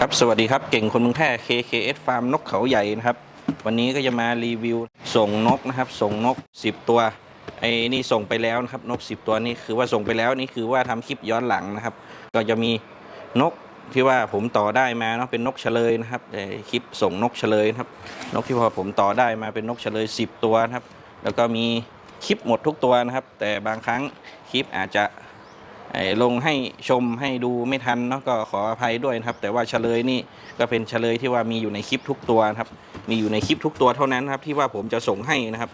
ครับสวัสดีครับเก่งคนเมืองแพร่ KKS Farm นกเขาใหญ่นะครับ วันนี้ก็จะมารีวิวส่งนกนะครับ ส่งนก 10 ตัวไอ้นี่ส่งไปแล้วนะครับ นก 10 ตัวนี่คือว่าส่งไปแล้วนี่คือว่าทำคลิปย้อนหลังนะครับ ก็จะมีนกที่ว่าผมต่อได้มาเนาะเป็นนกเฉลยนะครับไอ้คลิปส่งนกเฉลยนะครับ นกที่พอผมต่อได้มาเป็นนกเฉลย 10 ตัวนะครับ แล้วก็มีคลิปหมดทุกตัวนะครับ แต่บางครั้งคลิปอาจจะ ลงให้ชมให้ดูไม่ทันเนาะก็ขออภัยด้วยนะครับ แต่ว่าเฉลยนี่ก็เป็นเฉลยที่ว่ามีอยู่ในคลิปทุกตัวครับ มีอยู่ในคลิปทุกตัวเท่านั้นครับที่ว่าผมจะส่งให้นะครับ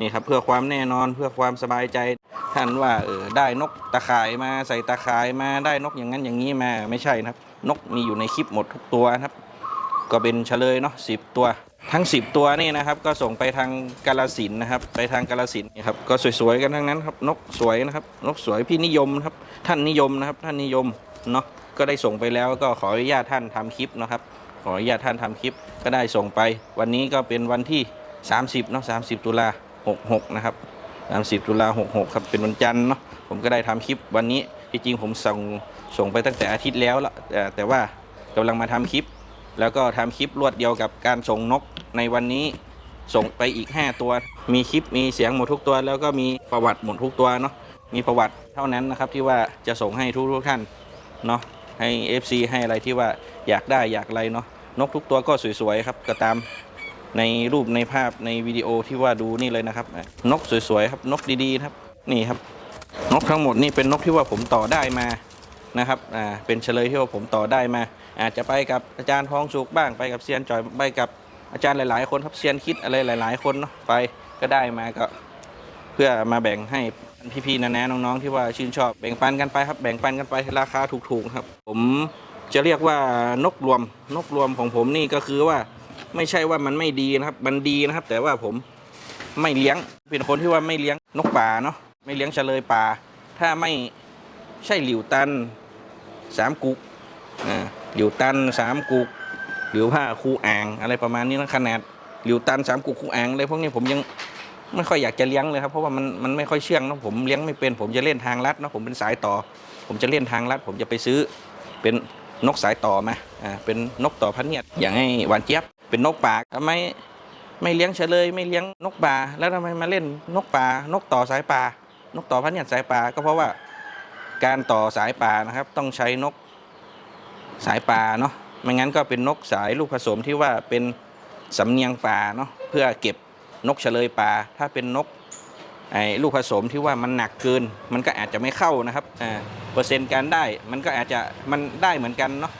นี่ครับเพื่อความแน่นอนเพื่อความสบายใจท่านว่าเออได้นกตะข่ายมาใส่ตะข่ายมาได้นกอย่างนั้นอย่างนี้มาไม่ใช่นะครับ นกมีอยู่ในคลิปหมดทุกตัวครับ ก็เป็นเฉลยเนาะสิตัว ทั้ง 10 ตัวนี่นะครับ ก็ส่งไปทางกาลสินนะครับ ไปทางกาลสินนี่ครับก็สวยๆกันทั้งนั้นครับนกสวยนะครับ นกสวยพี่นิยมครับ ท่านนิยมนะครับ ท่านนิยมเนาะก็ได้ส่งไปแล้วก็ขออนุญาตท่านทำคลิปนะครับ ขออนุญาตท่านทำคลิปก็ได้ส่งไป วันนี้ก็เป็นวันที่ 30เนาะ30 ตุลา66นะครับ30ตุลา66ครับเป็นวันจันทร์เนาะผมก็ได้ทำคลิปวันนี้ที่จริงผมส่งส่งไปตั้งแต่อาทิตย์แล้วละแต่แต่ว่ากำลังมาทำคลิป แล้วก็ทำคลิปรวดเดียวกับการส่งนกในวันนี้ส่งไปอีก 5 ตัว มีคลิปมีเสียงหมดทุกตัว แล้วก็มีประวัติหมดทุกตัวเนาะมีประวัติเท่านั้นนะครับที่ว่าจะส่งให้ทุกทุกท่านเนาะให้ FC ให้อะไรที่ว่าอยากได้อยากอะไรเนาะนกทุกตัวก็สวยๆครับก็ตามในรูปในภาพในวิดีโอที่ว่าดูนี่เลยนะครับ นกสวยๆครับนกดีๆครับนี่ครับ นกทั้งหมดนี่เป็นนกที่ว่าผมต่อได้มานะครับอ่าเป็นเฉลยที่ว่าผมต่อได้มา อาจจะไปกับอาจารย์ทองสุกบ้างไปกับเซียนจอยไปกับอาจารย์หลาย ๆ คนครับเซียนคิดอะไรหลาย ๆ คนเนาะไปก็ได้มาก็ เพื่อมาแบ่งให้พี่ๆนะนะน้องๆที่ว่าชื่นชอบแบ่งปันกันไปครับแบ่งปันกันไปราคาถูกๆครับ ผมจะเรียกว่านกรวมนกรวมของผมนี่ก็คือว่าไม่ใช่ว่ามันไม่ดีนะครับ มันดีนะครับ แต่ว่าผมไม่เลี้ยงเป็นคนที่ว่าไม่เลี้ยงนกป่าเนาะไม่เลี้ยงเฉลยป่า ถ้าไม่ใช่หลิวตันสามกุก หลิวตันสามกุกหรือว่าคูอ่างอะไรประมาณนี้นะขนาดหลิวตันสามกุกคูอ่างอะไรพวกนี้ผมยังไม่ค่อยอยากจะเลี้ยงเลยครับเพราะว่ามันมันไม่ค่อยเชื่องนะผมเลี้ยงไม่เป็น ผมจะเล่นทางลัดนะผมเป็นสายต่อ ผมจะเล่นทางลัด ผมจะไปซื้อเป็นนกสายต่อมาอ่าเป็นนกต่อพันเนียดอย่างให้หวานเจี๊ยบเป็นนกป่าทำไมไม่เลี้ยงเฉลย ไม่เลี้ยงนกป่าแล้วทำไมมาเล่นนกป่านกต่อสายป่านกต่อพันเนียดสายป่าก็เพราะว่าการต่อสายป่านะครับ ต้องใช้นก สายป่าเนาะไม่งั้นก็เป็นนกสายลูกผสมที่ว่าเป็นสำเนียงป่าเนาะเพื่อเก็บนกเฉลยป่า ถ้าเป็นนกไอ้ลูกผสมที่ว่ามันหนักเกิน มันก็อาจจะไม่เข้านะครับอ่าเปอร์เซ็นต์การได้มันก็อาจจะมันได้เหมือนกันเนาะ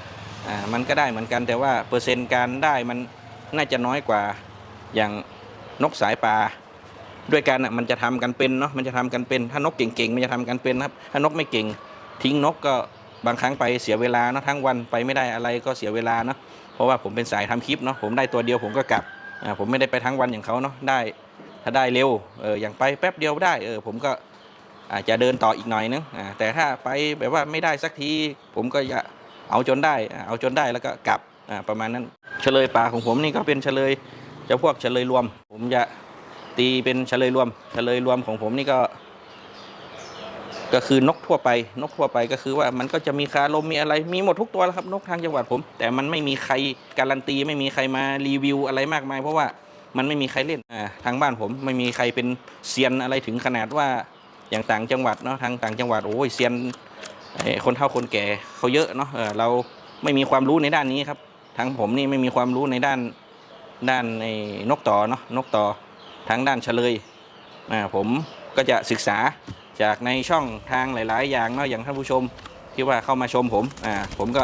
อ่ามันก็ได้เหมือนกันแต่ว่าเปอร์เซ็นต์การได้มันน่าจะน้อยกว่าอย่างนกสายป่าด้วยกันอะมันจะทำกันเป็นเนาะมันจะทำกันเป็น ถ้านกเก่งๆมันจะทำกันเป็นครับ ถ้านกไม่เก่ง ทิ้งนกก็ บางครั้งไปเสียเวลาเนาะทั้งวันไปไม่ได้อะไรก็เสียเวลาเนาะเพราะว่าผมเป็นสายทำคลิปเนาะผมได้ตัวเดียวผมก็กลับอ่าผมไม่ได้ไปทั้งวันอย่างเขาเนาะได้ถ้าได้เร็วเอออย่างไปแป๊บเดียวได้เออผมก็อาจจะเดินต่ออีกหน่อยนึงอ่าแต่ถ้าไปแบบว่าไม่ได้สักทีผมก็จะเอาจนได้เอาจนได้แล้วก็กลับอ่าประมาณนั้นเฉลยป่าของผมนี่ก็เป็นเฉลยจะพวกเฉลยรวม ผมจะตีเป็นเฉลยรวมเฉลยรวมของผมนี่ก็ ก็คือนกทั่วไป นกทั่วไปก็คือว่ามันก็จะมีคาลมมีอะไรมีหมดทุกตัวแล้วครับนกทางจังหวัดผม แต่มันไม่มีใครการันตี ไม่มีใครมารีวิวอะไรมากมาย เพราะว่ามันไม่มีใครเล่นทางบ้านผม ไม่มีใครเป็นเซียนอะไรถึงขนาดว่าอย่างต่างจังหวัดเนาะทางต่างจังหวัดโอ้ยเซียนคนเฒ่าคนแก่เขาเยอะเนาะเราไม่มีความรู้ในด้านนี้ครับทางผมนี่ไม่มีความรู้ในด้านด้านไอ้นกต่อเนาะนกต่อทางด้านเฉลยผมก็จะศึกษา จากในช่องทางหลาย ๆ อย่างเนาะอย่างท่านผู้ชมที่ว่าเข้ามาชมผมอ่าผมก็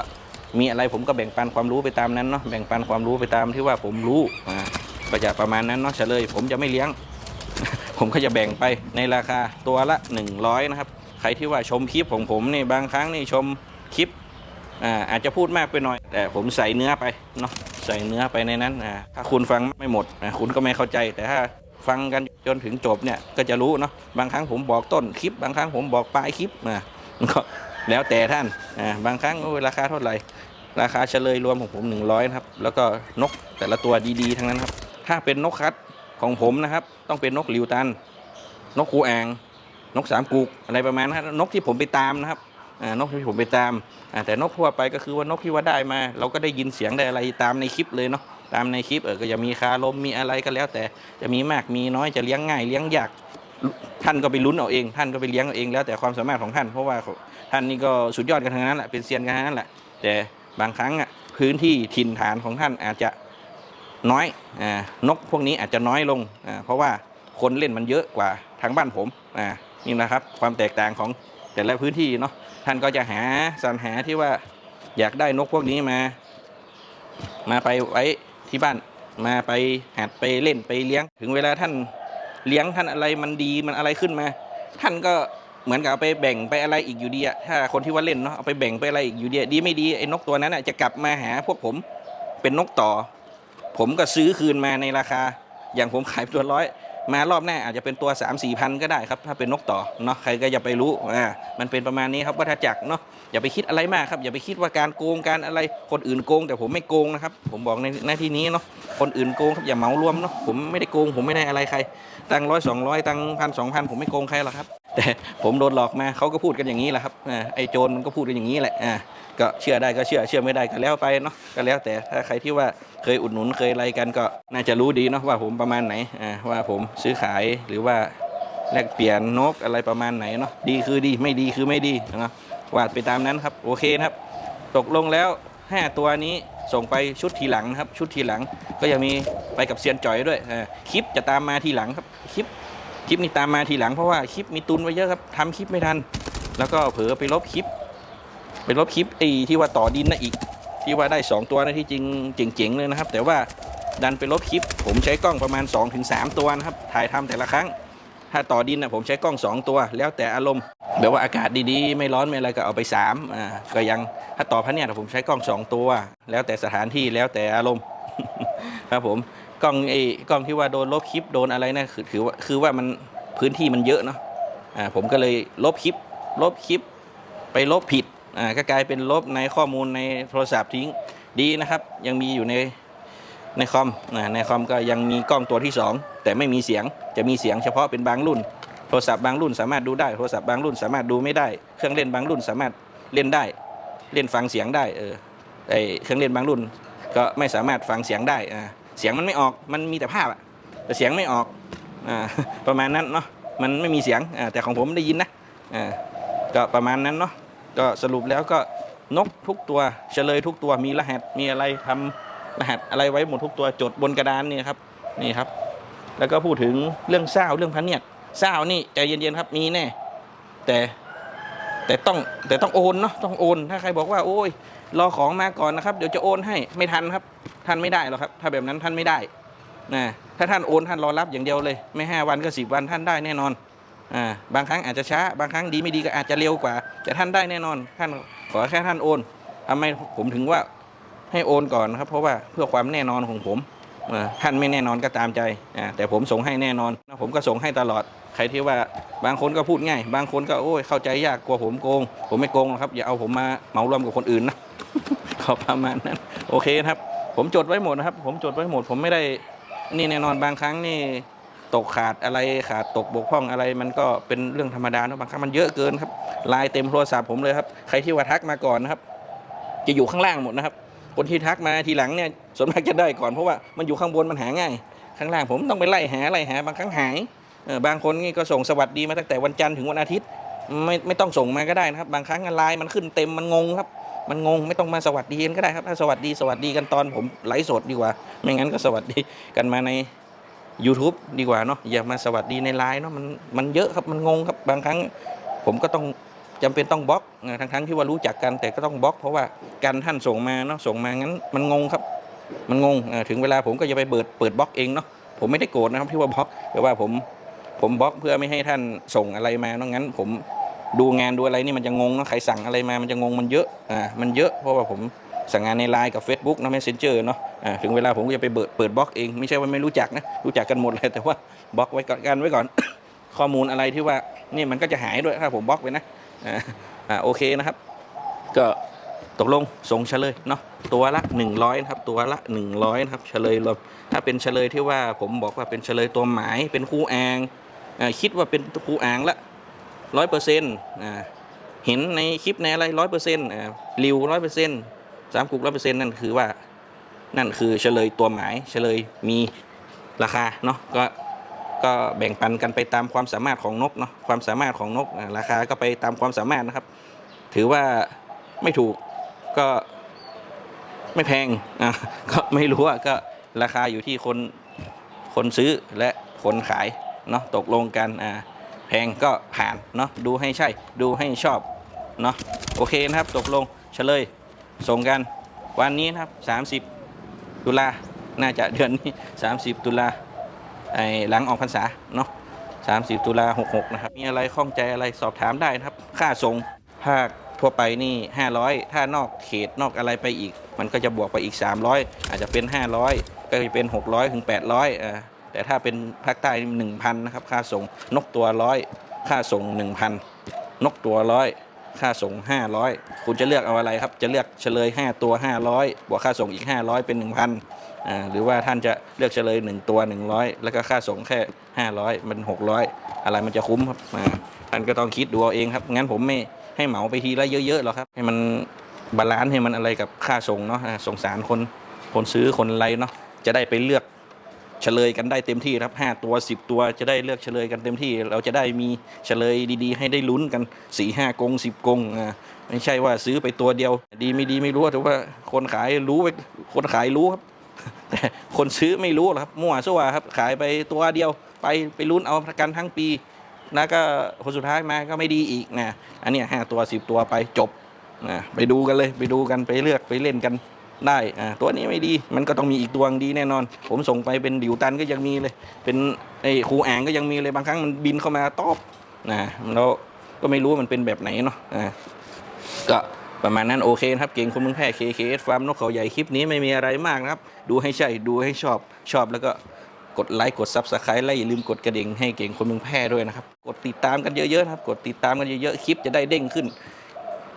มีอะไรผมก็แบ่งปันความรู้ไปตามนั้นเนาะแบ่งปันความรู้ไปตามที่ว่าผมรู้อ่าก็จะประมาณนั้นเนาะเฉลย ผมจะไม่เลี้ยง ผมก็จะแบ่งไปในราคาตัวละ 100 นะครับ ใครที่ว่าชมคลิปของผมนี่บางครั้งนี่ชมคลิปอ่าอาจจะพูดมากไปหน่อย แต่ผมใส่เนื้อไปเนาะใส่เนื้อไปในนั้นอ่าถ้าคุณฟังไม่หมดอ่าคุณก็ไม่เข้าใจแต่ถ้าฟังกัน จนถึงจบเนี่ยก็จะรู้เนาะบางครั้งผมบอกต้นคลิป บางครั้งผมบอกปลายคลิปอ่ามันก็แล้วแต่ท่านอ่าบางครั้งโอ้ยราคาเท่าไหร่ ราคาเฉลยรวมของผม 100ครับแล้วก็นกแต่ละตัวดีๆ ทั้งนั้นครับถ้าเป็นนกคัดของผมนะครับ ต้องเป็นนกหลิวตัน นกคูแองนกสามกุกอะไรประมาณนั้นนกที่ผมไปตามนะครับอ่านกที่ผมไปตามแต่นกทั่วไปก็คือว่านกที่ว่าได้มา เราก็ได้ยินเสียงได้อะไรตามในคลิปเลยเนาะ ตามในคลิปเออก็จะมีคาลมมีอะไรก็แล้ว แต่จะมีมากมีน้อยจะเลี้ยงง่าย เลี้ยงยากท่านก็ไปลุ้นเอาเอง ท่านก็ไปเลี้ยงเอาเองแล้วแต่ความสามารถของท่าน เพราะว่าท่านนี่ก็สุดยอดกันทั้งนั้นแหละเป็นเซียนกันทั้งนั้นแหละแต่บางครั้งอะพื้นที่ถิ่นฐานของท่านอาจจะน้อยอนกพวกนี้อาจจะน้อยลง เพราะว่าคนเล่นมันเยอะกว่าทางบ้านผมนี่นะครับความแตกต่างของแต่ละพื้นที่เนาะท่านก็จะหาสรรหาที่ว่าอยากได้นกพวกนี้มา มาไปไว้ ที่บ้านมาไปหัดไปเล่นไปเลี้ยง ถึงเวลาท่านเลี้ยงท่านอะไรมันดีมันอะไรขึ้นมา ท่านก็เหมือนกับเอาไปแบ่งไปอะไรอีกอยู่ดีอะถ้าคนที่ว่าเล่นเนาะเอาไปแบ่งไปอะไรอีกอยู่ดีดีไม่ดีไอ้นกตัวนั้นอะจะกลับมาหาพวกผมเป็นนกต่อ ผมก็ซื้อคืนมาในราคา อย่างผมขายตัวร้อย มารอบหน้าอาจจะเป็นตัว 3 4มสี่พันก็ได้ครับ ถ้าเป็นนกต่อเนาะใครก็อย่าไปรู้อ่ามันเป็นประมาณนี้ครับวัฏจักรเนาะอย่าไปคิดอะไรมากครับ อย่าไปคิดว่าการโกงการอะไรคนอื่นโกง แต่ผมไม่โกงนะครับ ผมบอกในหน้าที่นี้เนาะคนอื่นโกงครับอย่าเหมารวมเนาะผมไม่ได้โกง ผมไม่ได้อะไรใคร ตังร้อยสองร้อยตังพันสองพันผมไม่โกงใครหรอกครับ แต่ผมโดนหลอกมาเขาก็พูดกันอย่างนี้แหละครับไอ้โจรมันก็พูดกันอย่างนี้แหละอ่าก็เชื่อได้ก็เชื่อเชื่อไม่ได้ก็แล้วไปเนาะก็แล้วแต่ถ้าใครที่ว่าเคยอุดหนุนเคยอะไรกันก็น่าจะรู้ดีเนาะว่าผมประมาณไหนอ่าว่าผมซื้อขายหรือว่าแลกเปลี่ยนนกอะไรประมาณไหนเนาะดีคือดีไม่ดีคือไม่ดีเนาะวาดไปตามนั้นครับโอเคครับ ตกลงแล้ว 5 ตัวนี้ส่งไปชุดทีหลังนะครับ ชุดทีหลังก็ยังมีไปกับเซียนจ่อยด้วยคลิปจะตามมาทีหลังครับคลิป คลิปนี้ตามมาทีหลังเพราะว่าคลิปมีตุนไว้เยอะครับทำคลิปไม่ทัน แล้วก็เผลอไปลบคลิป ไปลบคลิปไอ้ที่ว่าต่อดินนะอีก ที่ว่าได้ 2 ตัวนะที่จริงเจ๋งๆเลยนะครับ แต่ว่าดันไปลบคลิป ผมใช้กล้องประมาณ 2-3 ตัวนะครับถ่ายทำแต่ละครั้ง ถ้าต่อดินนะผมใช้กล้อง 2 ตัว แล้วแต่อารมณ์แบบว่าอากาศดีๆ ไม่ร้อนไม่อะไรก็เอาไป3อ่าก็ยังถ้าต่อพันเนี่ยผมใช้กล้อง 2 ตัว แล้วแต่สถานที่แล้วแต่อารมณ์ครับผม กล้องไอ้กล้องที่ว่าโดนลบคลิปโดนอะไรนะคือคือว่าคือว่ามันพื้นที่มันเยอะเนาะอ่าผมก็เลยลบคลิป ลบคลิป ไปลบผิดอ่าก็กลายเป็นลบในข้อมูลในโทรศัพท์ทิ้งดีนะครับ ยังมีอยู่ในในคอมอ่าในคอมก็ยังมีกล้องตัวที่ 2 แต่ไม่มีเสียงจะมีเสียงเฉพาะเป็นบางรุ่น โทรศัพท์บางรุ่นสามารถดูได้โทรศัพท์บางรุ่นสามารถดูไม่ได้ เครื่องเล่นบางรุ่นสามารถเล่นได้ เล่นฟังเสียงได้เออไอเครื่องเล่นบางรุ่นก็ไม่สามารถฟังเสียงได้อ่า เสียงมันไม่ออกมันมีแต่ภาพอะแต่เสียงไม่ออกอ่าประมาณนั้นเนาะมันไม่มีเสียงอ่าแต่ของผมได้ยินนะอ่าก็ประมาณนั้นเนาะก็สรุปแล้วก็นกทุกตัวเฉลยทุกตัวมีรหัสมีอะไรทำรหัสอะไรไว้หมดทุกตัวจดบนกระดานนี่ครับนี่ครับ แล้วก็พูดถึงเรื่องเศร้าเรื่องพันเนียดเศร้านี่ใจเย็นๆครับมีแน่แต่ แต่ต้องแต่ต้องโอนเนาะต้องโอน ถ้าใครบอกว่าโอ้ยรอของมาก่อนนะครับ เดี๋ยวจะโอนให้ไม่ทันครับ ท่านไม่ได้หรอกครับ ถ้าแบบนั้นท่านไม่ได้นะถ้าท่านโอนท่านรอรับอย่างเดียวเลย ไม่ห้าวันก็สิบวันท่านได้แน่นอนอ่าบางครั้งอาจจะช้า บางครั้งดีไม่ดีก็อาจจะเร็วกว่า แต่ท่านได้แน่นอน ท่านขอแค่ท่านโอนทำไมผมถึงว่าให้โอนก่อนนะครับ เพราะว่าเพื่อความแน่นอนของผม ท่านไม่แน่นอนก็ตามใจ แต่ผมส่งให้แน่นอน ผมก็ส่งให้ตลอด ใครที่ว่าบางคนก็พูดง่าย บางคนก็โอ้ยเข้าใจยากกลัวผมโกง ผมไม่โกงหรอกครับ อย่าเอาผมมาเหมารวมกับคนอื่นนะขอประมาณนั้น โอเคครับ ผมจดไว้หมดนะครับ ผมจดไว้หมด ผมไม่ได้ นี่แน่นอนบางครั้งนี่ตกขาดอะไรขาดตกบกพร่องอะไรมันก็เป็นเรื่องธรรมดาเนอะบางครั้งมันเยอะเกินครับลายเต็มโทรศัพท์ผมเลยครับ ใครที่ว่าทักมาก่อนนะครับ จะอยู่ข้างล่างหมดนะครับ คนที่ทักมาทีหลังเนี่ยส่วนมากจะได้ก่อนเพราะว่ามันอยู่ข้างบนมันหาง่าย ข้างล่างผมต้องไปไล่หาไล่หาบางครั้งหายบางคนนี่ก็ส่งสวัสดีมาตั้งแต่วันจันทร์ถึงวันอาทิตย์ ไม่ไม่ต้องส่งมาก็ได้นะครับ บางครั้งไลน์มันขึ้นเต็มมันงงครับ มันงงไม่ต้องมาสวัสดีกันก็ได้ครับถ้าสวัสดีสวัสดีกันตอนผมไลฟ์สดดีกว่า ไม่งั้นก็สวัสดีกันมาใน YouTube ดีกว่าเนาะอย่ามาสวัสดีในไลน์เนาะมันมันเยอะครับมันงงครับบางครั้งผมก็ต้อง จำเป็นต้องบล็อกนะทั้งทั้งที่ว่ารู้จักกันแต่ก็ต้องบล็อก เพราะว่าการท่านส่งมาเนาะส่งมางั้นมันงงครับ มันงงถึงเวลาผมก็จะไปเปิดเปิดบล็อกเองเนาะผมไม่ได้โกรธนะครับที่ว่าบล็อกแต่ว่าผมผมบล็อกเพื่อไม่ให้ท่านส่งอะไรมาเนาะงั้น ผมดูงานดูอะไรนี่มันจะงงเนาะใครสั่งอะไรมามันจะงงมันเยอะอ่ามันเยอะเพราะว่าผมสั่งงานในไลน์กับ Facebook นะ Messenger เนาะอ่าถึงเวลาผมก็จะไปเปิดเปิดบล็อกเองไม่ใช่ว่าไม่รู้จักนะรู้จักกันหมดเลยแต่ว่าบล็อกไว้ก่อนกันไว้ก่อน ข้อมูลอะไรที่ว่านี่มันก็จะหายด้วยถ้าผมบล็อกไปนะ อ่าโอเคนะครับ ก็ตกลงส่งเฉลยเนาะตัวละ 100นะครับตัวละ 100นะครับเฉลยรวมถ้าเป็นเฉลยที่ว่าผมบอกว่าเป็นเฉลยตัวหมายเป็นคู่แองอ่าคิดว่าเป็นคู่แองละร้อยเปอร์เซ็นต์อ่าเห็นในคลิปในอะไรร้อยเปอร์เซ็นต์ริวร้อยเปอร์เซ็นต์สามกุกร้อยเปอร์เซ็นต์นั่นคือว่านั่นคือเฉลยตัวหมายเฉลยมีราคาเนาะก็ ก็แบ่งปันกันไปตามความสามารถของนกเนาะความสามารถของนกราคาก็ไปตามความสามารถนะครับ ถือว่าไม่ถูกก็ไม่แพงอะก็ไม่รู้ว่าก็ราคาอยู่ที่คนคนซื้อและคนขายเนาะตกลงกันอ่าแพงก็ผ่านเนาะดูให้ใช่ดูให้ชอบเนาะโอเคนะครับตกลงเฉลยส่งกันวันนี้นะครับ 30 ตุลาน่าจะเดือนนี้ 30 ตุลา ไอ้หลังออกพรรษาเนาะ30ตุลา66นะครับ มีอะไรข้องใจอะไรสอบถามได้นะครับ ค่าส่งภาคทั่วไปนี่500ถ้านอกเขตนอกอะไรไปอีก มันก็จะบวกไปอีก300อาจจะเป็น500ก็จะเป็น600ถึง800อ่าแต่ถ้าเป็นภาคใต้นี่1,000นะครับ ค่าส่งนกตัวร้อยค่าส่ง1,000นกตัวร้อยค่าส่ง 500 คุณจะเลือกเอาอะไรครับ จะเลือกเฉลย 5 ตัว 500 บวกค่าส่งอีก 500 เป็น 1,000อ่าหรือว่าท่านจะ เลือกเฉลย 1 ตัว 100 แล้วก็ค่าส่งแค่ 500 มัน 600 อะไรมันจะคุ้มครับอ่าท่านก็ต้องคิดดูเอาเองครับ งั้นผมไม่ให้เหมาไปทีละเยอะๆหรอกครับ ให้มันบาลานซ์ให้มันอะไรกับค่าส่งเนาะอ่าสงสารคนคนซื้อคนอะไรเนาะจะได้ไปเลือกเฉลยกันได้เต็มที่ครับ5ตัว 10 ตัวจะได้เลือกเฉลยกันเต็มที่ เราจะได้มีเฉลยดีๆ ให้ได้ลุ้นกัน4ี่ห้ากงสิบกงอ่าไม่ใช่ว่าซื้อไปตัวเดียว ดีไม่ดีไม่รู้แต่ว่าคนขายรู้ไปคนขายรู้ครับ แต่คนซื้อไม่รู้หรอกครับมั่วซั่วครับ ขายไปตัวเดียวไปไปลุ้นเอาประกันทั้งปีแล้วก็คนสุดท้ายมาก็ไม่ดีอีกนะอันนี้ห้าตัวสิบตัวไปจบนะไปดูกันเลยไปดูกันไปเลือกไปเล่นกันได้อ่าตัวนี้ไม่ดีมันก็ต้องมีอีกตัวดีแน่นอน ผมส่งไปเป็นดิวตันก็ยังมีเลย เป็นไอ้ครูแองก็ยังมีเลยบางครั้งมันบินเข้ามาตอบนะเราก็ไม่รู้มันเป็นแบบไหนเนาะอ่าก็ ประมาณนั้นโอเคนะครับ เก่งคนเมืองแพร่ KKS ฟาร์มนกเขาใหญ่คลิปนี้ไม่มีอะไรมากนะครับ ดูให้ใช่ดูให้ชอบชอบแล้วก็กดไลค์กดซับสไครต์และอย่าลืมกดกระดิ่งให้เก่งคนเมืองแพร่ด้วยนะครับ กดติดตามกันเยอะๆนะครับ กดติดตามกันเยอะๆคลิปจะได้เด้งขึ้น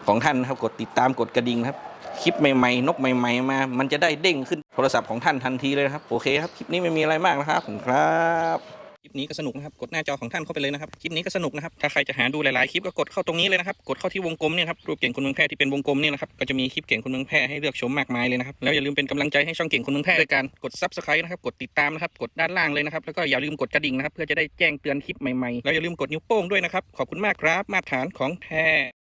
ของท่านนะครับกดติดตามกดกระดิ่งครับคลิปใหม่ๆ นกใหม่ ๆ มา มันจะได้เด้งขึ้นโทรศัพท์ของท่านทันทีเลยนะครับ โอเคครับ คลิปนี้ไม่มีอะไรมากนะครับผมครับคลิป นี้ก็สนุกนะครับ กดหน้าจอของท่านเข้าไปเลยนะครับ คลิปนี้ก็สนุกนะครับ ถ้าใครจะหาดูหลายๆคลิปก็กดเข้าตรงนี้เลยนะครับ กดเข้าที่วงกลมเนี่ยครับ รูปเก่งคนเมืองแพร่ที่เป็นวงกลมเนี่ยนะครับ ก็จะมีคลิปเก่งคนเมืองแพร่ให้เลือกชมมากมายเลยนะครับ แล้วอย่าลืมเป็นกำลังใจให้ช่องเก่งคนเมืองแพร่ด้วยการกดซับสไครต์นะครับ กดติดตามนะครับ กดด้านล่างเลยนะครับ แล้วก็อย่าลืมกดกระดิ่งนะครับ เพื่อจะได้แจ้งเตือนคลิปใหม่ๆ แล้วอย่าลืมกดนิ้วโป้งด้วยนะครับ ขอบคุณมากครับ มาตรฐานของแท้